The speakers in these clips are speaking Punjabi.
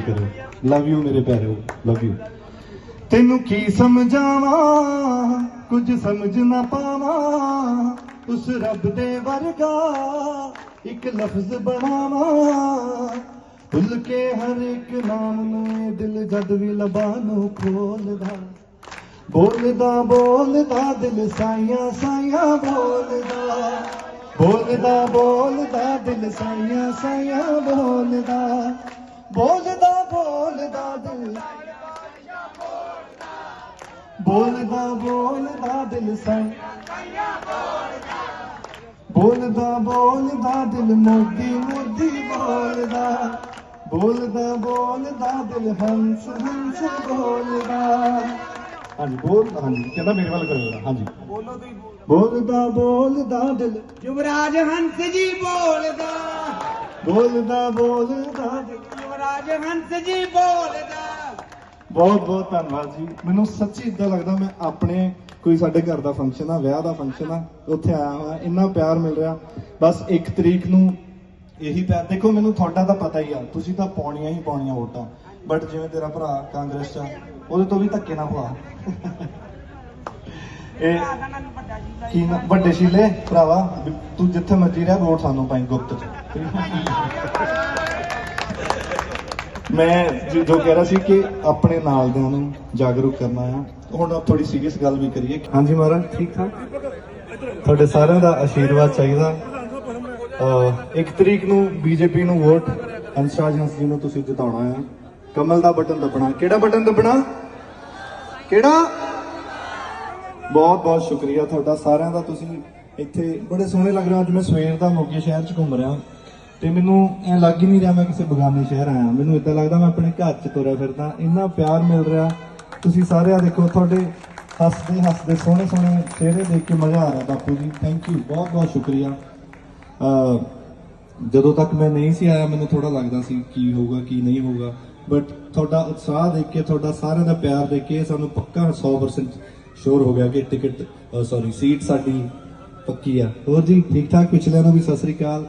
ਜ਼ਰੂਰ ਕਰਿਓ ਲਵ ਯੂ ਮੇਰੇ ਪਿਆਰਿਓ ਲਵ ਯੂ ਤੈਨੂੰ ਕੀ ਸਮਝਾਵਾਂ? ਕੁਝ ਸਮਝ ਨਾ ਪਾਵਾਂ। ਉਸ ਰੱਬ ਦੇ ਵਰਗਾ ਇੱਕ ਲਫ਼ਜ਼ ਬਣਾਵਾਂ। ਭੁੱਲ ਕੇ ਹਰ ਇੱਕ ਨਾਮ ਨੂੰ ਦਿਲ ਜਦ ਵੀ ਲਬਾਂ ਨੂੰ ਖੋਲਦਾ। ਬੋਲਦਾ ਬੋਲਦਾ, ਦਿਲ ਸਾਈਆਂ ਸਾਈਆਂ ਬੋਲਦਾ। ਬੋਲਦਾ ਬੋਲਦਾ, ਦਿਲ ਸਾਈਆਂ ਸਾਈਆਂ ਬੋਲਦਾ। ਬੋਲਦਾ ਬੋਲਦਾ ਦਿਲ। ਬੋਲਦਾ ਬੋਲਦਾ ਦਿਲ ਸਾਈਆਂ ਬੋਲਦਾ ਬੋਲਦਾ ਦਿਲ ਮੋਦੀ ਮੋਦੀ ਬੋਲਦਾ। ਬੋਲਦਾ ਬੋਲਦਾ ਦਿਲ ਹੰਸ ਹੰਸ ਬੋਲਦਾ। ਹਾਂਜੀ ਬੋਲ ਹਾਂਜੀ ਕਹਿੰਦਾ ਮੇਰੇ ਵੱਲ ਕਰੋ ਹਾਂਜੀ। ਬੋਲੋ ਤੁਸੀਂ। ਬੋਲਦਾ ਬੋਲਦਾ ਦਿਲ। ਯੁਵਰਾਜ ਹੰਸ ਜੀ ਬੋਲਦਾ। ਬੋਲਦਾ ਬੋਲਦਾ ਦਿਲ। ਯੁਵਰਾਜ ਹੰਸ ਜੀ ਬੋਲਦਾ ਬਹੁਤ ਬਹੁਤ ਧੰਨਵਾਦ ਜੀ। ਮੈਨੂੰ ਸੱਚੀ ਇਦਾਂ ਲੱਗਦਾ ਮੈਂ ਆਪਣੇ ਕੋਈ ਸਾਡੇ ਘਰ ਦਾ ਫੰਕਸ਼ਨ ਆ ਵਿਆਹ ਦਾ ਫੰਕਸ਼ਨ ਆ ਉੱਥੇ ਆਇਆ ਹੋਇਆ ਇੰਨਾ ਪਿਆਰ ਮਿਲ ਰਿਹਾ। ਬਸ 1 ਤਰੀਕ ਨੂੰ ਇਹੀ ਪਿਆਰ। ਦੇਖੋ ਮੈਨੂੰ ਤੁਹਾਡਾ ਤਾਂ ਪਤਾ ਹੀ ਆ ਤੁਸੀਂ ਤਾਂ ਪਾਉਣੀਆਂ ਹੀ ਪਾਉਣੀਆਂ ਵੋਟਾਂ। ਬਟ ਜਿਵੇਂ ਤੇਰਾ ਭਰਾ ਕਾਂਗਰਸ ਚ ਆ, ਉਹਦੇ ਤੋਂ ਵੀ ਧੱਕੇ ਨਾ ਪਵਾ ਇਹ ਕੀ ਨਾ ਵੱਡੇ ਸ਼ੀਲੇ ਭਰਾਵਾ ਤੂੰ ਜਿੱਥੇ ਮਰਜ਼ੀ ਰਹਿ ਵੋਟ ਸਾਨੂੰ ਪਾਈ ਗੁਪਤ ਚ। ਮੈਂ ਜੋ ਕਹਿ ਰਿਹਾ ਸੀ ਕਿ ਆਪਣੇ ਨਾਲ ਦਿਆਂ ਨੂੰ ਜਾਗਰੂਕ ਕਰਨਾ ਆ। ਹੁਣ ਆਪ ਥੋੜੀ ਸੀਰੀਅਸ ਗੱਲ ਵੀ ਕਰੀਏ। ਹਾਂਜੀ ਮਹਾਰਾਜ, ਠੀਕ ਠਾਕ। ਤੁਹਾਡੇ ਸਾਰਿਆਂ ਦਾ ਆਸ਼ੀਰਵਾਦ ਚਾਹੀਦਾ। ਅਹ, ਇੱਕ ਤਰੀਕ ਨੂੰ ਬੀਜੇਪੀ ਨੂੰ ਵੋਟ ਅੰਸ਼ਰਾਜ ਹੰਸ ਜੀ ਨੂੰ ਤੁਸੀਂ ਜਿਤਾਉਣਾ ਆ। ਕਮਲ ਦਾ ਬਟਨ ਦਬਣਾ। ਕਿਹੜਾ ਬਟਨ ਦਬਣਾ? ਕਿਹੜਾ? ਬਹੁਤ ਬਹੁਤ ਸ਼ੁਕਰੀਆ ਤੁਹਾਡਾ। ਸਾਰਿਆਂ ਦਾ ਤੁਸੀਂ ਇੱਥੇ ਬੜੇ ਸੋਹਣੇ ਲੱਗ ਰਹੇ ਹੋ। ਅੱਜ ਮੈਂ ਸਵੇਰ ਦਾ ਮੋਗੇ ਸ਼ਹਿਰ 'ਚ ਘੁੰਮ ਰਿਹਾ। ਤੇ ਮੈਨੂੰ ਐ ਲੱਗ ਹੀ ਨਹੀਂ ਰਿਹਾ ਮੈਂ ਕਿਸੇ ਬਗਾਨੇ ਸ਼ਹਿਰ ਆਇਆ। ਮੈਨੂੰ ਇਦਾਂ ਲੱਗਦਾ ਮੈਂ ਆਪਣੇ ਘਰ 'ਚ ਤੁਰਿਆ ਫਿਰਦਾ। ਇੰਨਾ ਪਿਆਰ ਮਿਲ ਰਿਹਾ। ਤੁਸੀਂ ਸਾਰੇ ਆ ਦੇਖੋ, ਤੁਹਾਡੇ ਹੱਸਦੇ ਹੱਸਦੇ, ਸੋਹਣੇ ਸੋਹਣੇ ਚਿਹਰੇ ਦੇਖ ਕੇ ਮਜ਼ਾ ਆ ਰਿਹਾ ਬਾਪੂ ਜੀ। ਥੈਂਕ ਯੂ ਬਹੁਤ ਬਹੁਤ ਸ਼ੁਕਰੀਆ। ਜਦੋਂ ਤੱਕ ਮੈਂ ਨਹੀਂ ਸੀ ਆਇਆ, ਮੈਨੂੰ ਥੋੜਾ ਲੱਗਦਾ ਸੀ ਕੀ ਹੋਊਗਾ, ਕੀ ਨਹੀਂ ਹੋਊਗਾ। ਬਟ ਤੁਹਾਡਾ ਉਤਸ਼ਾਹ ਦੇਖ ਕੇ, ਤੁਹਾਡਾ ਸਾਰਿਆਂ ਦਾ ਪਿਆਰ ਦੇਖ ਕੇ ਸਾਨੂੰ ਪੱਕਾ 100% ਸ਼ੋਰ ਹੋ ਗਿਆ ਕਿ ਟਿਕਟ ਸੌਰੀ ਸੀਟ ਸਾਡੀ ਪੱਕੀ ਆ। ਹੋਰ ਜੀ ਠੀਕ ਠਾਕ ਪਿਛਲਿਆਂ ਨੂੰ ਵੀ ਸਤਿ ਸ੍ਰੀ ਅਕਾਲ।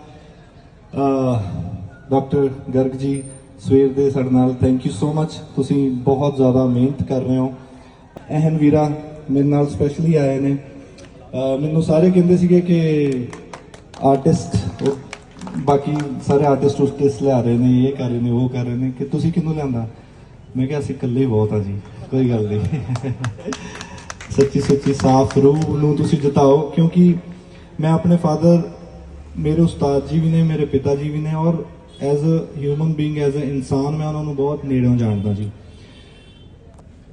ਡਾਕਟਰ ਗਰਗ ਜੀ, ਸਵੇਰ ਦੇ ਸਾਡੇ ਨਾਲ ਥੈਂਕ ਯੂ ਸੋ ਮੱਚ ਤੁਸੀਂ ਬਹੁਤ ਜ਼ਿਆਦਾ ਮਿਹਨਤ ਕਰ ਰਹੇ ਹੋ। ਅਹਨ ਵੀਰਾ ਮੇਰੇ ਨਾਲ ਸਪੈਸ਼ਲੀ ਆਏ ਨੇ। ਮੈਨੂੰ ਸਾਰੇ ਕਹਿੰਦੇ ਸੀਗੇ ਕਿ ਆਰਟਿਸਟ ਬਾਕੀ ਸਾਰੇ ਆਰਟਿਸਟ ਉਸਟਿਸ ਲਿਆ ਰਹੇ ਨੇ, ਇਹ ਕਰ ਰਹੇ ਨੇ, ਉਹ ਕਰ ਰਹੇ ਨੇ, ਕਿ ਤੁਸੀਂ ਕਿਹਨੂੰ ਲਿਆਂਦਾ? ਮੈਂ ਕਿਹਾ, ਅਸੀਂ ਇਕੱਲੇ ਬਹੁਤ ਆ ਜੀ, ਕੋਈ ਗੱਲ ਨਹੀਂ। ਸੱਚੀ ਸੱਚੀ ਸਾਫ਼ ਰੂਹ ਨੂੰ ਤੁਸੀਂ ਜਤਾਓ, ਕਿਉਂਕਿ ਮੈਂ ਆਪਣੇ ਫਾਦਰ ਮੇਰੇ ਉਸਤਾਦ ਜੀ ਵੀ ਨੇ ਮੇਰੇ ਪਿਤਾ ਜੀ ਵੀ ਨੇ ਔਰ as a human being as a ਇਨਸਾਨ ਮੈਂ ਉਹਨਾਂ ਨੂੰ ਬਹੁਤ ਨੇੜੋਂ ਜਾਣਦਾ ਜੀ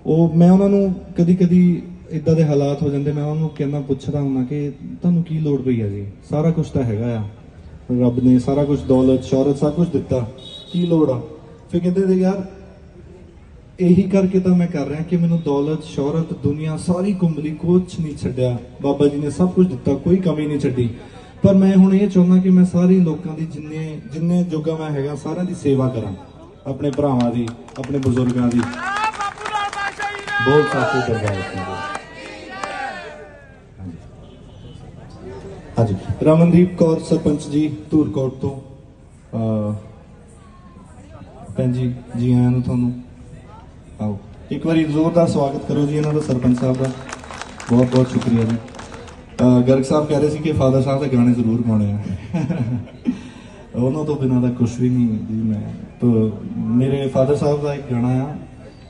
ਉਹ ਮੈਂ ਉਹਨਾਂ ਨੂੰ ਕਦੀ ਕਦੀ ਇਦਾਂ ਦੇ ਹਾਲਾਤ ਹੋ ਜਾਂਦੇ ਮੈਂ ਉਹਨਾਂ ਨੂੰ ਕਹਿੰਦਾ ਪੁੱਛਦਾ ਹੁੰਦਾ ਕਿ ਤੁਹਾਨੂੰ ਕੀ ਲੋੜ ਪਈ ਆ ਜੀ ਸਾਰਾ ਕੁਝ ਤਾਂ ਹੈਗਾ ਆ ਰੱਬ ਨੇ ਸਾਰਾ ਕੁਝ ਦੌਲਤ ਸ਼ੌਹਰਤ ਸਭ ਕੁਝ ਦਿੱਤਾ ਕੀ ਲੋੜ ਆ ਫਿਰ ਕਹਿੰਦੇ ਨੇ ਯਾਰ ਇਹੀ ਕਰਕੇ ਤਾਂ ਮੈਂ ਕਰ ਰਿਹਾ ਕਿ ਮੈਨੂੰ ਦੌਲਤ ਸ਼ੌਹਰਤ ਦੁਨੀਆ ਸਾਰੀ ਕੁੰਬਲੀ ਕੁਛ ਨਹੀਂ ਛੱਡਿਆ ਬਾਬਾ ਜੀ ਨੇ ਸਭ ਕੁਝ ਦਿੱਤਾ ਕੋਈ ਕਮੀ ਨਹੀਂ ਛੱਡੀ ਪਰ ਮੈਂ ਹੁਣ ਇਹ ਚਾਹੁੰਦਾ ਕਿ ਮੈਂ ਸਾਰੇ ਲੋਕਾਂ ਦੀ ਜਿੰਨੇ ਜਿੰਨੇ ਜੋਗਾ ਮੈਂ ਹੈਗਾ, ਸਾਰਿਆਂ ਦੀ ਸੇਵਾ ਕਰਾਂ। ਆਪਣੇ ਭਰਾਵਾਂ ਦੀ, ਆਪਣੇ ਬਜ਼ੁਰਗਾਂ ਦੀ। ਬਹੁਤ ਸਾਥੀ ਦਰਬਾਰ ਸਿੰਘ ਹਾਂਜੀ। ਰਮਨਦੀਪ ਕੌਰ, ਸਰਪੰਚ ਜੀ, ਧੂਰਕੋਟ ਤੋਂ। ਭੈਣ ਜੀ ਜੀ ਆਇਆਂ ਨੂੰ ਤੁਹਾਨੂੰ। ਆਓ। ਇੱਕ ਵਾਰੀ ਜ਼ੋਰਦਾਰ ਸਵਾਗਤ ਕਰੋ ਜੀ ਇਹਨਾਂ ਦਾ ਸਰਪੰਚ ਸਾਹਿਬ ਦਾ। ਬਹੁਤ ਬਹੁਤ ਸ਼ੁਕਰੀਆ ਜੀ। ਗਰਗ ਸਾਹਿਬ ਕਹਿ ਰਹੇ ਸੀ ਕਿ ਫਾਦਰ ਸਾਹਿਬ ਦੇ ਗਾਣੇ ਜ਼ਰੂਰ ਗਾਉਣੇ ਆ। ਉਹਨਾਂ ਤੋਂ ਬਿਨਾਂ ਤਾਂ ਕੁਝ ਵੀ ਨਹੀਂ ਜੀ ਮੈਂ। ਤਾਂ ਮੇਰੇ ਫਾਦਰ ਸਾਹਿਬ ਦਾ ਇੱਕ ਗਾਣਾ ਆ,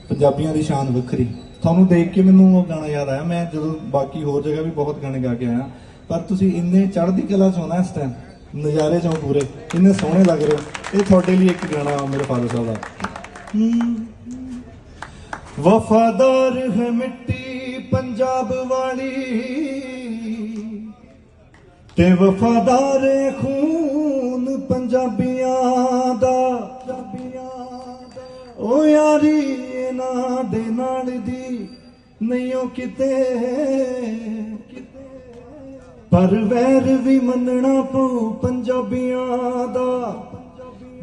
ਪੰਜਾਬੀਆਂ ਦੀ ਸ਼ਾਨ ਵੱਖਰੀ। ਤੁਹਾਨੂੰ ਦੇਖ ਕੇ ਮੈਨੂੰ ਉਹ ਗਾਣਾ ਯਾਦ ਆਇਆ। ਮੈਂ ਜਦੋਂ ਬਾਕੀ ਹੋਰ ਜਗ੍ਹਾ ਵੀ ਬਹੁਤ ਗਾਣੇ ਗਾ ਕੇ ਆਇਆ। ਪਰ ਤੁਸੀਂ ਇੰਨੇ ਚੜ੍ਹਦੀ ਕਲਾ ਚ ਹੋ ਨਾ ਇਸ ਟਾਈਮ ਨਜ਼ਾਰੇ ਚੋਂ ਪੂਰੇ, ਇੰਨੇ ਸੋਹਣੇ ਲੱਗ ਰਹੇ ਹੋ। ਇਹ ਤੁਹਾਡੇ ਲਈ ਇੱਕ ਗਾਣਾ ਮੇਰੇ ਫਾਦਰ ਸਾਹਿਬ ਦਾ। ਵਫਾਦਾਰ ਹੈ ਮਿੱਟੀ, ਪੰਜਾਬ ਵਾਲੀ। ਤੇ ਵਫਾਦਾਰ ਖੂਨ ਪੰਜਾਬੀਆਂ ਦਾ। ਓ ਯਾਰੀ, ਇਹਨਾਂ ਦੇ ਨਾਲ ਦੀ ਨਹੀਂ ਓ ਕਿਤੇ। ਪਰ ਵੈਰ ਵੀ ਮੰਨਣਾ ਪਊ ਪੰਜਾਬੀਆਂ ਦਾ।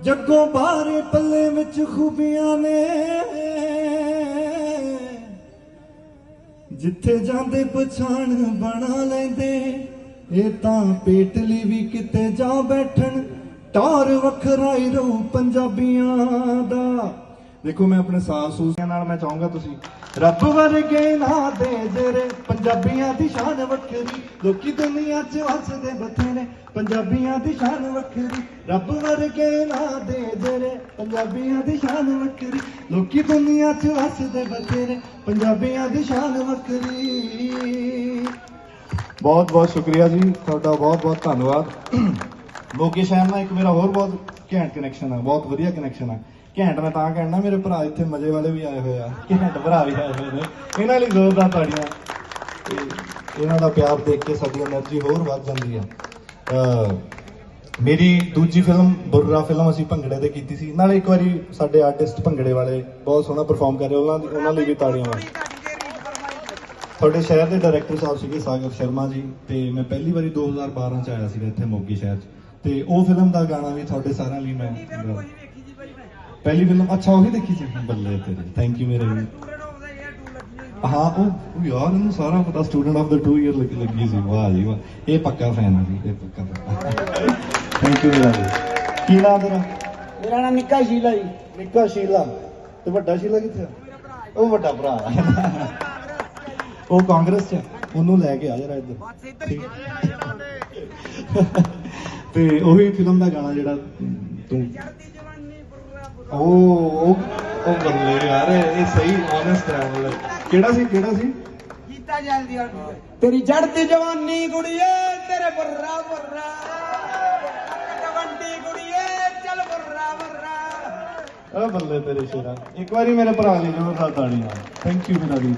ਜੱਗੋਂ ਬਾਹਰੇ ਪੱਲੇ ਵਿੱਚ ਖੂਬੀਆਂ ਨੇ। ਜਿੱਥੇ ਜਾਂਦੇ ਪਛਾਣ ਬਣਾ ਲੈਂਦੇ। ਇਹ ਤਾਂ ਪੇਟਲੀ ਵੀ ਕਿਤੇ ਜਾ ਬੈਠਣ, ਟੌਰ ਵੱਖਰਾ ਹੀ ਰਹੂ ਪੰਜਾਬੀਆਂ ਦਾ। ਦੇਖੋ, ਮੈਂ ਆਪਣੇ ਸਾਹ ਸੂਸਿਆਂ ਨਾਲ ਮੈਂ ਚਾਹੂੰਗਾ ਤੁਸੀਂ, ਰੱਬ ਵਰਗੇ ਨਾ ਦੇ ਜਿਹੜੇ ਪੰਜਾਬੀਆਂ ਦੀ ਸ਼ਾਨ ਵੱਖਰੀ, ਲੋਕੀ ਦੁਨੀਆ 'ਚ ਹੱਸਦੇ ਬਥੇਰੇ, ਪੰਜਾਬੀਆਂ ਦੀ ਸ਼ਾਨ ਵੱਖਰੀ, ਰੱਬ ਵਰਗੇ ਨਾ ਦੇ ਜਿਹੜੇ ਪੰਜਾਬੀਆਂ ਦੀ ਸ਼ਾਨ ਵੱਖਰੀ, ਲੋਕੀ ਦੁਨੀਆ 'ਚ ਹੱਸਦੇ ਬਥੇਰੇ, ਪੰਜਾਬੀਆਂ ਦੀ ਸ਼ਾਨ ਵੱਖਰੀ। ਬਹੁਤ ਬਹੁਤ ਸ਼ੁਕਰੀਆ ਜੀ, ਤੁਹਾਡਾ ਬਹੁਤ ਬਹੁਤ ਧੰਨਵਾਦ। ਮੋਗੇ ਸ਼ਹਿਰ ਨਾਲ ਇੱਕ ਮੇਰਾ ਹੋਰ ਬਹੁਤ ਘੈਂਟ ਕਨੈਕਸ਼ਨ ਆ, ਬਹੁਤ ਵਧੀਆ ਕਨੈਕਸ਼ਨ ਆ। ਘੈਂਟ ਮੈਂ ਤਾਂ ਕਹਿਣਾ, ਮੇਰੇ ਭਰਾ ਇੱਥੇ ਮਜੇ ਵਾਲੇ ਵੀ ਆਏ ਹੋਏ ਆ, ਘੈਂਟ ਭਰਾ ਵੀ ਆਏ ਹੋਏ ਨੇ। ਇਹਨਾਂ ਲਈ ਜ਼ੋਰਦਾਰ ਤਾੜੀਆਂ। ਇਹਨਾਂ ਦਾ ਪਿਆਰ ਦੇਖ ਕੇ ਸਾਡੀ એનર્ਜੀ ਹੋਰ ਵੱਧ ਜਾਂਦੀ ਆ। ਮੇਰੀ ਦੂਜੀ ਫਿਲਮ ਬੁਰਰਾ ਫਿਲਮ ਅਸੀਂ ਭੰਗੜੇ ਤੇ ਕੀਤੀ ਸੀ। ਨਾਲੇ ਇੱਕ ਵਾਰੀ ਸਾਡੇ ਆਰਟਿਸਟ ਭੰਗੜੇ ਵਾਲੇ ਬਹੁਤ ਸੋਹਣਾ ਪਰਫਾਰਮ ਕਰ ਰਹੇ ਉਹਨਾਂ ਲਈ ਵੀ ਤਾੜੀਆਂ ਤੁਹਾਡੇ ਸ਼ਹਿਰ ਦੇ ਡਾਇਰੈਕਟਰ ਸਾਹਿਬ ਸੀਗੇ ਸਾਗਰ ਸ਼ਰਮਾ ਜੀ ਤੇ ਮੈਂ ਪਹਿਲੀ ਵਾਰੀ 2012 ਚ ਆਇਆ ਸੀਗਾ ਇੱਥੇ ਮੋਗੀ ਸ਼ਹਿਰ ਚ। ਤੇ ਉਹ ਫਿਲਮ ਦਾ ਗਾਣਾ ਵੀ ਤੁਹਾਡੇ ਸਾਰਿਆਂ ਲਈ ਮੈਂ ਪਹਿਲੀ ਫਿਲਮ ਅੱਛਾ ਉਹੀ ਦੇਖੀ ਸੀ? ਬੱਲੇ ਤੇਰੇ ਥੈਂਕ ਯੂ ਮੇਰੇ ਵੀਰ ਹਾਂ ਉਹ ਉਹ ਯਾਰ ਇਹਨੂੰ ਸਾਰਾ ਪਤਾ ਸਟੂਡੈਂਟ ਆਫ ਦਾ 2 ਇਅਰ ਲੱਗੀ ਸੀ। ਵਾਹ ਜੀ ਵਾਹ। ਇਹ ਪੱਕਾ ਫੈਨ ਆ ਜੀ ਇਹ ਪੱਕਾ ਥੈਂਕ ਯੂ ਮੇਰਾ ਕੀ ਨਾਮ ਤੇਰਾ? ਮੇਰਾ ਨਾਮ ਨਿੱਕਾ ਸ਼ੀਲਾ ਜੀ। ਨਿੱਕਾ ਸ਼ੀਲਾ। ਤੇ ਵੱਡਾ ਸ਼ੀਲਾ ਕਿੱਥੇ ਆ? ਉਹ ਵੱਡਾ ਭਰਾ। ਆ ਉਹ ਕਾਂਗਰਸ ਚ। ਉਹਨੂੰ ਲੈ ਕੇ ਆ ਜਰਾ ਇੱਧਰ। ਤੇ ਉਹੀ ਫਿਲਮ ਦਾ ਗਾਣਾ ਜਿਹੜਾ ਤੂੰ। ਉਹ ਉਹ ਉਹ ਬੰਦੇ ਯਾਰ ਇਹ ਸਹੀ ਓਨੈਸਟ ਹੈ ਮਤਲਬ। ਕਿਹੜਾ ਸੀ ਕਿਹੜਾ ਸੀ? ਕੀਤਾ ਜਲਦੀ ਤੇਰੀ ਚੜ੍ਹਦੀ ਜਵਾਨੀ ਕੁੜੀਏ ਤੇਰੇ ਬੁਰਰਾ ਬੁਰਰਾ। ਜਵੰਡੀ ਕੁੜੀਏ ਚੱਲ ਬੁਰਰਾ ਬੁਰਰਾ। ਆ ਬੱਲੇ ਤੇਰੇ ਸ਼ੇਰਾ। ਇੱਕ ਵਾਰੀ ਮੇਰੇ ਭਰਾ ਲਈ ਜੋਰਦਾਰ ਤਾੜੀਆਂ ਥੈਂਕ ਯੂ ਮੇਰਾ ਵੀਰ।